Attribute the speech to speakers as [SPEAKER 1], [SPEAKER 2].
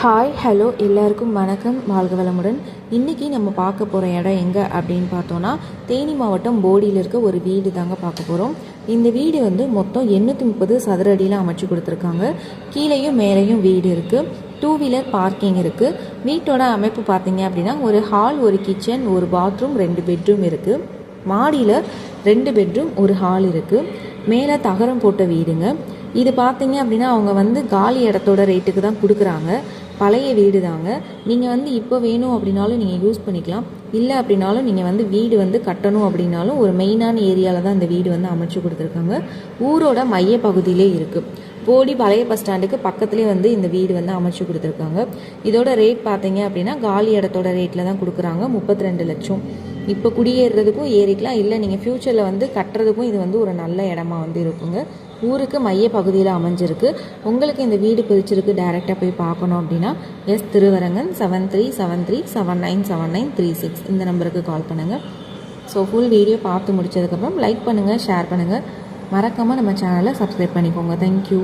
[SPEAKER 1] Hi hello எல்லாருக்கும் வணக்கம். வாழ்க வளமுடன். இன்றைக்கி நம்ம பார்க்க போகிற இடம் எங்கே அப்படின்னு பார்த்தோன்னா தேனி மாவட்டம் போடியில் இருக்க ஒரு வீடு தாங்க பார்க்க போகிறோம் இந்த வீடு வந்து மொத்தம் எண்ணூற்றி முப்பது சதுர அடியில் அமைச்சு கொடுத்துருக்காங்க. கீழேயும் மேலேயும் வீடு இருக்குது டூ வீலர் பார்க்கிங் இருக்குது வீட்டோட அமைப்பு பார்த்தீங்க அப்படின்னா ஒரு ஹால் ஒரு கிச்சன் ஒரு பாத்ரூம் ரெண்டு பெட்ரூம் இருக்குது மாடியில் ரெண்டு பெட்ரூம் ஒரு ஹால் இருக்குது மேலே தகரம் போட்ட வீடுங்க. இது பார்த்தீங்க அப்படின்னா அவங்க வந்து காலி இடத்தோட ரேட்டுக்கு தான் கொடுக்குறாங்க. பழைய வீடு தாங்க. நீங்கள் வந்து இப்போ வேணும் அப்படின்னாலும் நீங்கள் யூஸ் பண்ணிக்கலாம். இல்லை அப்படின்னாலும் நீங்கள் வந்து வீடு வந்து கட்டணும் அப்படின்னாலும் ஒரு மெயினான ஏரியாவில் தான் இந்த வீடு வந்து அமைச்சு கொடுத்துருக்காங்க. ஊரோட மைய பகுதியிலே இருக்குது போடி பழைய பஸ் ஸ்டாண்டுக்கு பக்கத்துலேயே வந்து இந்த வீடு வந்து அமைச்சு கொடுத்துருக்காங்க. இதோட ரேட் பார்த்தீங்க அப்படின்னா காலி இடத்தோட ரேட்டில் தான் கொடுக்குறாங்க. முப்பத்தி ரெண்டு லட்சம். இப்போ குடியேறதுக்கும் ஏறிக்கலாம். இல்லை நீங்கள் ஃப்யூச்சரில் வந்து கட்டுறதுக்கும் இது வந்து ஒரு நல்ல இடமா வந்து இருக்குங்க. ஊருக்கு மைய பகுதியில் அமைஞ்சிருக்கு. உங்களுக்கு இந்த வீடு பிரிச்சிருக்கு டைரெக்டாக போய் பார்க்கணும் அப்படின்னா S Thiruvarangan seven three seven three seven nine seven nine three six இந்த நம்பருக்கு கால் பண்ணுங்கள் ஸோ ஃபுல் வீடியோ பார்த்து முடிச்சதுக்கப்புறம் லைக் பண்ணுங்கள் ஷேர் பண்ணுங்கள் மறக்காமல் நம்ம சேனலை சப்ஸ்கிரைப் பண்ணிக்கோங்க. தேங்க்யூ